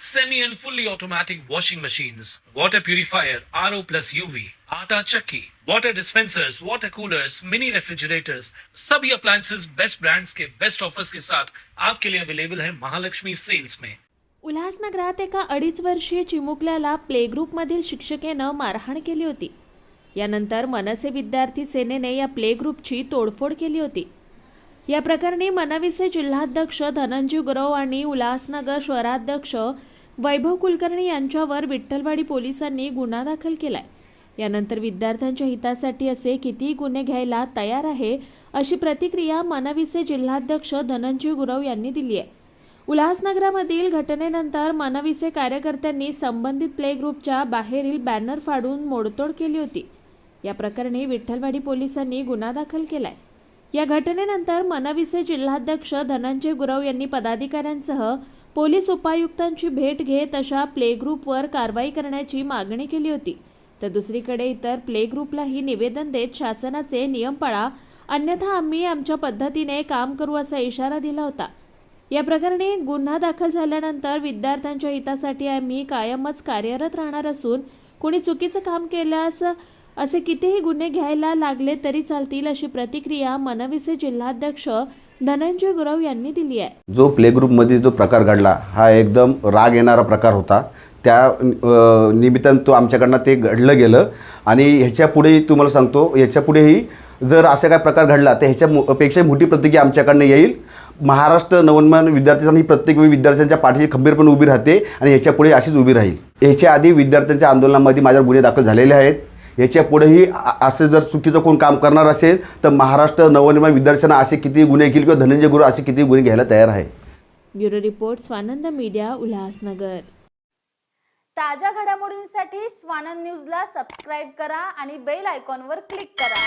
semi and fully automatic washing machines, water purifier, RO plus UV, आटा चक्की, water dispensers, water coolers, mini refrigerators, सभी appliances. Best brands के best offers के साथ आपके लिए अवेलेबल है महालक्ष्मी सेल्स में उल्हासनगरात एका अडीच वर्षीय चिमुकल्याला प्ले ग्रुपमधील शिक्षकेनं मारहाण केली होती. यानंतर मनसे विद्यार्थी सेनेने या प्ले ग्रुपची तोडफोड केली होती. या प्रकरणी मनविसे जिल्हाध्यक्ष धनंजय गुरव आणि उल्हासनगर शहराध्यक्ष वैभव कुलकर्णी यांच्यावर विठ्ठलवाडी पोलिसांनी गुन्हा दाखल केलाय. यानंतर विद्यार्थ्यांच्या हितासाठी असे कितीही गुन्हे घ्यायला तयार आहे अशी प्रतिक्रिया मनविसे जिल्हाध्यक्ष धनंजय गुरव यांनी दिली आहे. उल्हासनगरामधील घटनेनंतर मनविसे कार्यकर्त्यांनी संबंधित प्ले ग्रुपच्या बाहेरील बॅनर फाडून मोडतोड केली होती. या प्रकरणी विठ्ठलवाडी पोलिसांनी गुन्हा दाखल केलाय. या घटनेनंतर मनविसे जिल्हाध्यक्ष धनंजय गुरव यांनी पदाधिकाऱ्यांसह पोलीस उपायुक्तांची भेट घेत अशा प्ले ग्रुपवर कारवाई करण्याची मागणी केली होती. तर दुसरीकडे इतर प्ले ग्रुपलाही निवेदन देत शासनाचे नियम पाळा अन्यथा आम्ही आमच्या पद्धतीने काम करू असा इशारा दिला होता. या प्रकरणी गुन्हा दाखल झाल्यानंतर विद्यार्थ्यांच्या हितासाठी आम्ही कायमच कार्यरत राहणार असून कोणी चुकीचं काम केल्यास असे कितीही गुन्हे घ्यायला लागले तरी चालतील अशी प्रतिक्रिया मनविसे जिल्हाध्यक्ष धनंजय गुरव यांनी दिली आहे. जो प्ले ग्रुपमध्ये जो प्रकार घडला हा एकदम राग येणारा प्रकार होता. त्या निमित्तानं तो आमच्याकडनं ते घडलं गेलं. आणि ह्याच्यापुढेही तुम्हाला सांगतो ह्याच्या पुढेही जर असा काय प्रकार घडला तर ह्याच्या मो- मोठी प्रतिक्रिया आमच्याकडनं येईल. महाराष्ट्र नवनिर्माण विद्यार्थ्यांनी प्रत्येक वेळी विद्यार्थ्यांच्या पाठीशी खंबीरपणे उभी राहते आणि ह्याच्या पुढे अशीच उभी राहील. ह्याच्या आधी विद्यार्थ्यांच्या आंदोलनामध्ये माझ्यावर गुन्हे दाखल झालेले आहेत. याच्या पुढेही अ- असं जर चुकीचं कोण काम करणार असेल तर महाराष्ट्र नवनिर्माण विद्यार्थ्यांना असे किती गुन्हे घेईल किंवा धनंजय गुरु असे किती गुन्हे घ्यायला तयार आहे? Bureau report Swanand media Ulhasnagar. ताज्या घडामोडींसाठी स्वानंद न्यूजला सबस्क्राईब करा आणि बेल आयकॉनवर क्लिक करा.